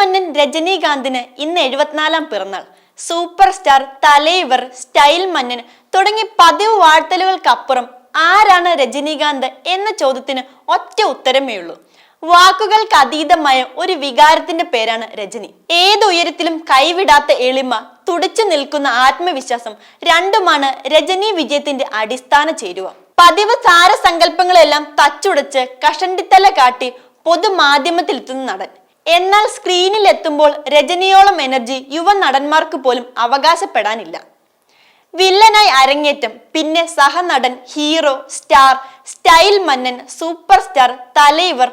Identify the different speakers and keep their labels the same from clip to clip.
Speaker 1: മന്നൻ രജനീകാന്തിന് ഇന്ന് എഴുപത്തിനാലാം പിറന്നാൾ. സൂപ്പർ സ്റ്റാർ തലൈവർ സ്റ്റൈൽ മന്നൻ തുടങ്ങി പതിവ് വാഴ്ത്തലുകൾക്കപ്പുറം ആരാണ് രജനീകാന്ത് എന്ന ചോദ്യത്തിന് ഒറ്റ ഉത്തരമേ ഉള്ളൂ. വാക്കുകൾക്ക് അതീതമായ ഒരു വികാരത്തിന്റെ പേരാണ് രജനി. ഏത് ഉയരത്തിലും കൈവിടാത്ത എളിമ തുടിച്ചു നിൽക്കുന്ന ആത്മവിശ്വാസം രണ്ടുമാണ് രജനി വിജയത്തിന്റെ അടിസ്ഥാന ചേരുവ. പതിവ് താരസങ്കല്പങ്ങളെല്ലാം തച്ചുടച്ച് കഷണ്ടിത്തല കാട്ടി പൊതുമാധ്യമത്തിലെത്തുന്ന നടൻ. എന്നാൽ സ്ക്രീനിൽ എത്തുമ്പോൾ രജനിയോളം എനർജി യുവ നടന്മാർക്ക് പോലും അവകാശപ്പെടാനില്ല. വില്ലനായി അരങ്ങേറ്റം പിന്നെ സഹനടൻ ഹീറോ സ്റ്റാർ സ്റ്റൈൽ മന്നൻ സൂപ്പർ സ്റ്റാർ തലൈവർ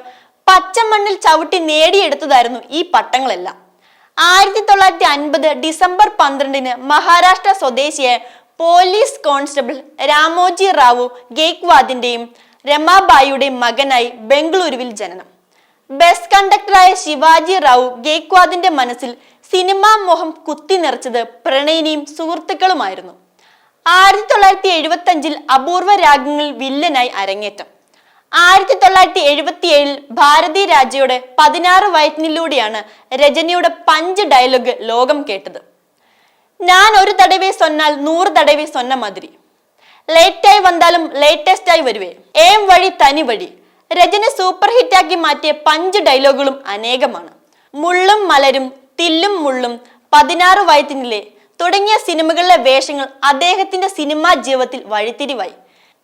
Speaker 1: പച്ചമണ്ണിൽ ചവിട്ടി നേടിയെടുത്തതായിരുന്നു ഈ പട്ടങ്ങളെല്ലാം. ആയിരത്തി തൊള്ളായിരത്തി അൻപത് ഡിസംബർ പന്ത്രണ്ടിന് മഹാരാഷ്ട്ര സ്വദേശിയായ പോലീസ് കോൺസ്റ്റബിൾ രാമോജി റാവു ഗേക്വാദിന്റെയും രമാബായിയുടെയും മകനായി ബംഗളൂരുവിൽ ജനനം. ബസ് കണ്ടക്ടറായ ശിവാജി റാവു ഗേക്വാദിന്റെ മനസ്സിൽ സിനിമാ മോഹം കുത്തി നിറച്ചത് പ്രണയിനിയും സുഹൃത്തുക്കളുമായിരുന്നു. ആയിരത്തി തൊള്ളായിരത്തി എഴുപത്തി അഞ്ചിൽ അപൂർവ രാഗങ്ങളിൽ വില്ലനായി അരങ്ങേറ്റം. ആയിരത്തി തൊള്ളായിരത്തി എഴുപത്തി ഏഴിൽ ഭാരതി രാജയുടെ പതിനാറ് വയറ്റിനിലൂടെയാണ് രജനിയുടെ പഞ്ച് ഡയലോഗ് ലോകം കേട്ടത്. ഞാൻ ഒരു തടവേ സൊന്നാൽ നൂറ് തടവേ സൊന്ന മാതിരി. ലേറ്റായി വന്നാലും ലേറ്റസ്റ്റായി വരുവേ. ഏം വഴി തനി വഴി. രജനി സൂപ്പർ ഹിറ്റാക്കി മാറ്റിയ പഞ്ച് ഡയലോഗുകളും അനേകമാണ്. മുള്ളും മലരും തില്ലും മുള്ളും പതിനാറ് വയറ്റിനിലെ തുടങ്ങിയ സിനിമകളിലെ വേഷങ്ങൾ അദ്ദേഹത്തിന്റെ സിനിമാ ജീവിതത്തിൽ വഴിത്തിരിവായി.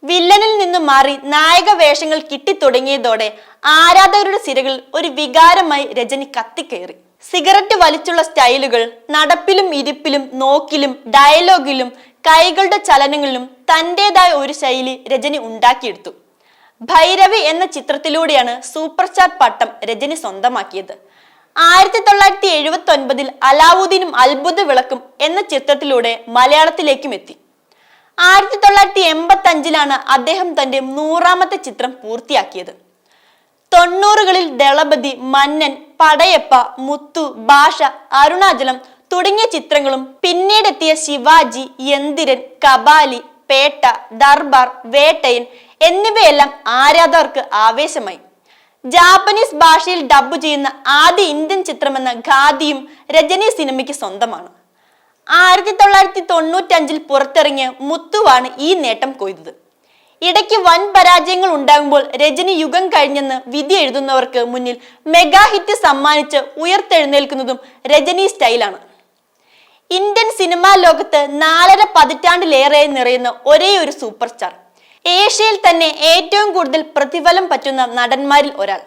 Speaker 1: വില്ലനിൽ നിന്ന് മാറി നായക വേഷങ്ങൾ കിട്ടിത്തുടങ്ങിയതോടെ ആരാധകരുടെ സിരകളിൽ ഒരു വികാരമായി രജനി കത്തിക്കയറി സിഗരറ്റ് വലിച്ചുള്ള സ്റ്റൈലുകൾ നടപ്പിലും ഇരിപ്പിലും നോക്കിലും ഡയലോഗിലും കൈകളുടെ ചലനങ്ങളിലും തന്റെതായ ഒരു ശൈലി രജനി ഉണ്ടാക്കിയെടുത്തു. ഭൈരവി എന്ന ചിത്രത്തിലൂടെയാണ് സൂപ്പർ സ്റ്റാർ പട്ടം രജനി സ്വന്തമാക്കിയത്. ആയിരത്തി തൊള്ളായിരത്തി എഴുപത്തി ഒൻപതിൽ അലാവുദ്ദീനും അത്ഭുത വിളക്കും എന്ന ചിത്രത്തിലൂടെ മലയാളത്തിലേക്കും എത്തി. ആയിരത്തി തൊള്ളായിരത്തി എൺപത്തി അഞ്ചിലാണ് അദ്ദേഹം തന്റെ നൂറാമത്തെ ചിത്രം പൂർത്തിയാക്കിയത്. തൊണ്ണൂറുകളിൽ ദളപതി മന്നൻ പടയപ്പ മുത്തു ഭാഷ അരുണാചലം തുടങ്ങിയ ചിത്രങ്ങളും പിന്നീടെത്തിയ ശിവാജി യന്തിരൻ കബാലി പേട്ട ദർബാർ വേട്ടയൻ എന്നിവയെല്ലാം ആരാധകർക്ക് ആവേശമായി. ജാപ്പനീസ് ഭാഷയിൽ ഡബ് ചെയ്യുന്ന ആദ്യ ഇന്ത്യൻ ചിത്രമെന്ന ഖാദിയും രജനി സിനിമയ്ക്ക് സ്വന്തമാണ്. ആയിരത്തി തൊള്ളായിരത്തി തൊണ്ണൂറ്റഞ്ചിൽ പുറത്തിറങ്ങിയ മുത്തുവാണ് ഈ നേട്ടം കൊയ്തത്. ഇടയ്ക്ക് വൻ പരാജയങ്ങൾ ഉണ്ടാകുമ്പോൾ രജനി യുഗം കഴിഞ്ഞെന്ന് വിധി എഴുതുന്നവർക്ക് മുന്നിൽ മെഗാ ഹിറ്റ് സമ്മാനിച്ച് ഉയർത്തെഴുന്നേൽക്കുന്നതും രജനി സ്റ്റൈലാണ്. ഇന്ത്യൻ സിനിമാ ലോകത്ത് നാലര പതിറ്റാണ്ടിലേറെ നിറയുന്ന ഒരേ ഒരു സൂപ്പർ സ്റ്റാർ. ഏഷ്യയിൽ തന്നെ ഏറ്റവും കൂടുതൽ പ്രതിഫലം പറ്റുന്ന നടന്മാരിൽ ഒരാൾ.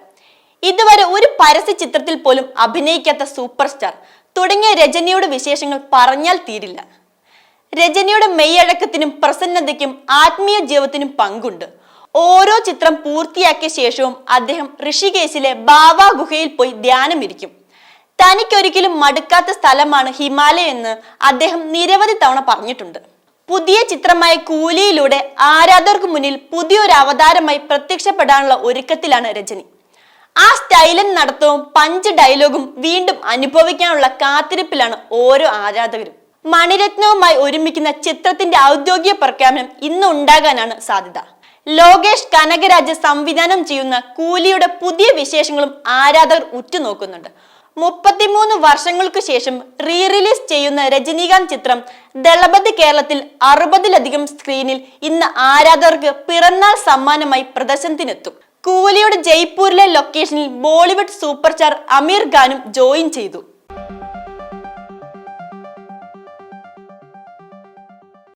Speaker 1: ഇതുവരെ ഒരു പരസ്യ ചിത്രത്തിൽ പോലും അഭിനയിക്കാത്ത സൂപ്പർ സ്റ്റാർ തുടങ്ങിയ രജനിയുടെ വിശേഷങ്ങൾ പറഞ്ഞാൽ തീരില്ല. രജനിയുടെ മെയ്യഴക്കത്തിനും പ്രസന്നതയ്ക്കും ആത്മീയ ജീവിതത്തിനും പങ്കുണ്ട്. ഓരോ ചിത്രം പൂർത്തിയാക്കിയ ശേഷവും അദ്ദേഹം ഋഷികേശിലെ ബാവ ഗുഹയിൽ പോയി ധ്യാനം ധ്യാനമിരിക്കും. തനിക്കൊരിക്കലും മടുക്കാത്ത സ്ഥലമാണ് ഹിമാലയെന്ന് അദ്ദേഹം നിരവധി തവണ പറഞ്ഞിട്ടുണ്ട്. പുതിയ ചിത്രമായ കൂലിയിലൂടെ ആരാധകർക്ക് മുന്നിൽ പുതിയൊരു അവതാരമായി പ്രത്യക്ഷപ്പെടാനുള്ള ഒരുക്കത്തിലാണ് രജനി. ആ സ്റ്റൈലൻ നടത്തവും പഞ്ച് ഡയലോഗും വീണ്ടും അനുഭവിക്കാനുള്ള കാത്തിരിപ്പിലാണ് ഓരോ ആരാധകരും. മണിരത്നവുമായി ഒരുമിക്കുന്ന ചിത്രത്തിന്റെ ഔദ്യോഗിക പ്രഖ്യാപനം ഇന്ന് ഉണ്ടാകാനാണ് സാധ്യത. ലോകേഷ് കനകരാജ് സംവിധാനം ചെയ്യുന്ന കൂലിയുടെ പുതിയ വിശേഷങ്ങളും ആരാധകർ ഉറ്റുനോക്കുന്നുണ്ട്. മുപ്പത്തിമൂന്ന് വർഷങ്ങൾക്ക് ശേഷം റീ റിലീസ് ചെയ്യുന്ന രജനീകാന്ത് ചിത്രം ദളപതി കേരളത്തിൽ അറുപതിലധികം സ്ക്രീനിൽ ഇന്ന് ആരാധകർക്ക് പിറന്നാൾ സമ്മാനമായി പ്രദർശനത്തിനെത്തും. കൂലിയുടെ ജയ്പൂരിലെ ലൊക്കേഷനിൽ ബോളിവുഡ് സൂപ്പർ സ്റ്റാർ അമീർ ഖാനും ജോയിൻ ചെയ്തു.